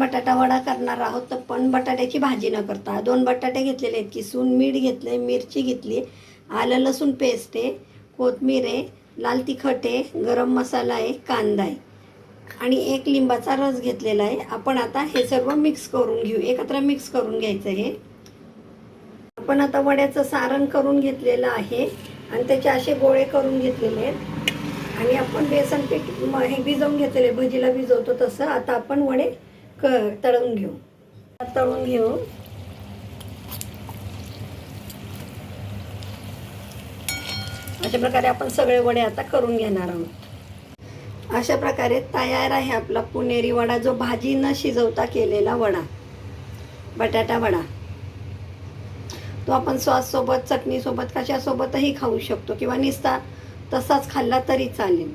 बटाटा वडा करणार आहोत तर पण बटाट्याची भाजी न करता. दोन बटाटे घेतलेले आहेत किसून मीठ घेतले मिरची घेतली आलं लसूण पेस्ट आहे कोथमीर आहे लाल तिखट आहे गरम मसाला आहे कांदा आहे. आणि एक लिंबाचा रस घेतलेला आहे. आपण आता हे सर्व मिक्स करून घेऊ. एकत्र मिक्स करून घ्यायचं हे आपण आता वड्याचं सारण करून घेतलेलं आहे आणि त्याचे असे गोळे करून घेतलेले आहेत. आणि आपण बेसन पीठ हे भिजवून घेतलेले भजीला भिजवतो तसं. आता आपण वडे क तळून घेऊ. तळून घेऊ. अशा प्रकारे आपण सगळे वडे आता करून घेणार आहोत. अशा प्रकारे तयार आहे आपला पुणेरी वडा जो भाजी न शिजवता केलेला वडा बटाटा वडा. तो आपण सॉससोबत चटणीसोबत कशासोबतही खाऊ शकतो किंवा निसता तसाच खाल्ला तरी चालेल.